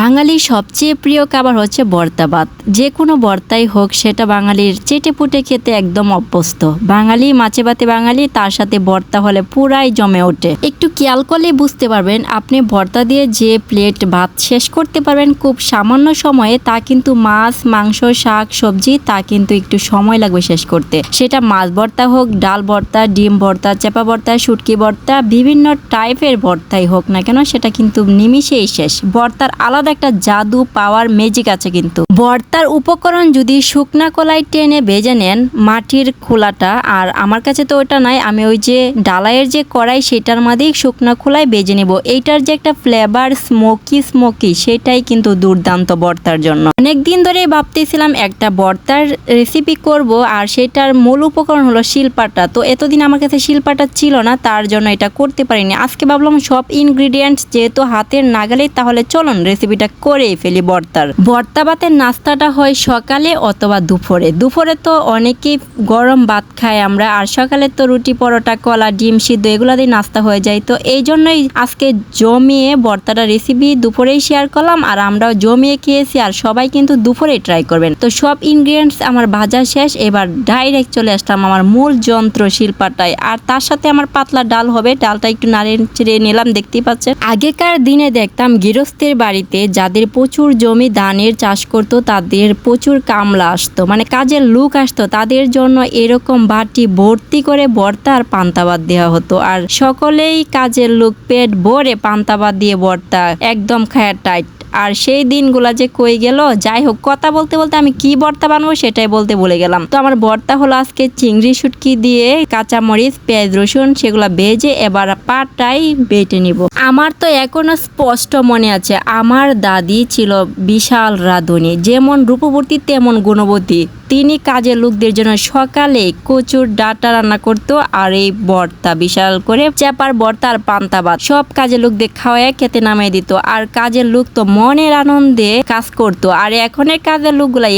বাঙালির সবচেয়ে প্রিয় খাবার হচ্ছে ভর্তা ভাত। যে কোনো ভর্তাই হোক, সেটা বাঙালির চেটে পুটে খেতে একদম অভ্যস্ত। বাঙালি মাছে ভাতে বাঙালি, তার সাথে ভর্তা হলে পুরাই জমে ওঠে। একটু খেয়াল করলে বুঝতে পারবেন, আপনি ভর্তা দিয়ে যে প্লেট ভাত শেষ করতে পারবেন খুব সামান্য সময়ে, তা কিন্তু মাছ, মাংস, শাক, সবজি, তা কিন্তু একটু সময় লাগবে শেষ করতে। সেটা মাছ ভর্তা হোক, ডাল ভর্তা, ডিম ভর্তা, চেপা ভর্তা, শুটকি ভর্তা, বিভিন্ন টাইপের ভর্তাই হোক না কেন, সেটা কিন্তু নিমিষেই শেষ। ভর্তার আলাদা একটা জাদু পাওয়ার ম্যাজিক আছে কিন্তু। ভর্তার উপকরণ যদি শুকনা কলাই টেনে ভেজে নেন, মাটির খোলাটা, আর আমার কাছে তো ওটা নাই, আমি ওই যে ডালাইয়ের যে কড়াই, সেটার মধ্যেই শুকনা খোলায় বেজে নেব। এইটার যে একটা ফ্লেভার স্মোকি স্মোকি সেটাই কিন্তু দুর্দান্ত ভর্তার জন্য। অনেক দিন ধরেই ভাবতেছিলাম একটা ভর্তার রেসিপি করব, আর সেটার মূল উপকরণ হলো শিলপাটা। তো এতদিন আমার কাছে শিলপাটা ছিল না, তার জন্য এটা করতে পারিনি। আজকে ভাবলাম সব ইনগ্রিডিয়েন্টস যেহেতু হাতের নাগালেই, তাহলে চলুন রেসিপিটা করেই ফেলি ভর্তার ভর্তা ভাতের নাস্তাটা হয় সকালে অথবা দুপুরে। দুপুরে তো অনেকেই গরম ভাত খাই আমরা, আর সকালে তো রুটি, পরোটা, কলা, ডিম সিদ্ধ এগুলো দিয়ে নাস্তা হয়ে যায়। তো এই জন্যই আজকে জমিয়ে ভর্তাটা রেসিপি দুপুরেই শেয়ার করলাম, আর আমরাও জমিয়ে খেয়েছি, আর সবাই কিন্তু দুপুরেই ট্রাই করবেন। তো সব ইনগ্রিডিয়েন্টস আমার ভাজা শেষ, এবার ডাইরেক্ট চলে আসলাম আমার মূল যন্ত্র শিল্পাটায় আর তার সাথে আমার পাতলা ডাল হবে, ডালটা একটু নাড়িয়ে ছেড়ে নিলাম, দেখতেই পাচ্ছেন। আগেকার দিনে দেখতাম গৃহস্থের বাড়িতে যাদের প্রচুর জমি ধানের চাষ করতো, তাদের প্রচুর কামলা আসতো। মানে কাজের লুক আসতো, তাদের জন্য এরকম বাটি ভর্তি করে ভর্তা আর পান্তাবাদ দেওয়া হতো। আর সকলেই কাজের লুক পেট ভরে পান্তাবাদ দিয়ে বর্তা একদম খায়ার টাইট। আর সেই দিনগুলা যে কই গেল যাই হোক কথা বলতে বলতে আমি কি ভর্তা বানাবো সেটাই বলতে বলে গেলাম। তো আমার ভর্তা হলো আজকে চিংড়ি শুটকি দিয়ে কাঁচা মরিচ পেঁয়াজ, রসুন সেগুলো ভেজে এবার পাটাই বেটে নিব। আমার তো এখনও স্পষ্ট মনে আছে, আমার দাদি ছিল বিশাল রাঁধুনি, যেমন রূপবর্তী তেমন গুণবতী। তিনি কাজের লোকদের জন্য সকালে কচুর ডাটা রান্না করতো আর এই বর্তা বিশাল করে চেপার ভর্তা আর পান্তা ভাত। সব কাজের লোকদের খাওয়ায় খেতে নামিয়ে দিত। আর কাজের লোক তো মনের আনন্দে কাজ করতো। আর এখনের কাজের লোকগুলা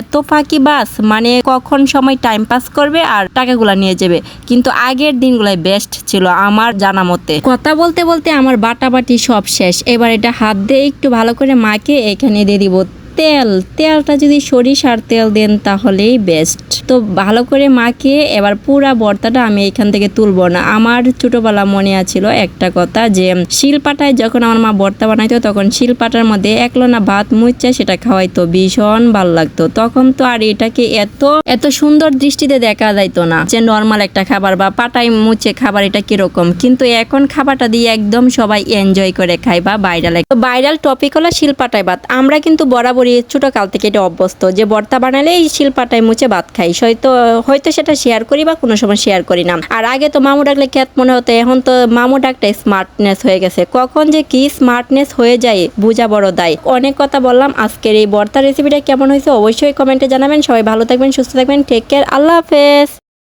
এত ফাঁকি বাস মানে কখন সময় টাইম পাস করবে আর টাকাগুলা নিয়ে যাবে। কিন্তু আগের দিনগুলাই বেস্ট ছিল আমার জানা মতে। কথা বলতে বলতে আমার বাটাবাটি সব শেষ। এবার এটা হাত দিয়ে একটু ভালো করে মাকে এখানে দিয়ে দিব। তেল, তেলটা যদি সরিষার তেল দেন তাহলেই বেস্ট তো ভালো করে মাখিয়ে এবার পুরা ভর্তাটা আমি এখান থেকে তুলবো না। আমার ছোটবেলা মনে আছিল একটা কথা যে, শিলপাটায় যখন আমার মা ভর্তা বানাইতো তখন শিলপাটার মধ্যে একলনা ভাত মুচ্চা সেটা খাওয়াইতো, ভীষণ ভালো লাগতো। তখন তো আর এটাকে এত এত সুন্দর দৃষ্টিতে দেখা যাইতো না যে নর্মাল একটা খাবার বা পাটায় মুছে খাবার এটা কীরকম। কিন্তু এখন খাবারটা দিয়ে একদম সবাই এনজয় করে খায় বা ভাইরাল তো ভাইরাল টপিক হলো শিলপাটায় ভাত। আমরা কিন্তু বরাবরই ছোট কাল থেকে এটা অভ্যস্ত যে ভর্তা বানালে এই শিলপাটায় মুছে ভাত খাই। হয়তো হয়তো সেটা শেয়ার করি বা কোনো সময় শেয়ার করি না। আর আগে তো মামু ডাকলে খ্যাত মনে হতো, এখন তো মামু ডাকটা স্মার্টনেস হয়ে গেছে। কখন যে কি স্মার্টনেস হয়ে যায়, বোঝা বড় দায়। অনেক কথা বললাম, আজকের এই ভর্তা রেসিপিটা কেমন হয়েছে অবশ্যই কমেন্টে জানাবেন। সবাই ভালো থাকবেন, সুস্থ থাকবেন টেক কেয়ার আল্লাহ হাফেজ।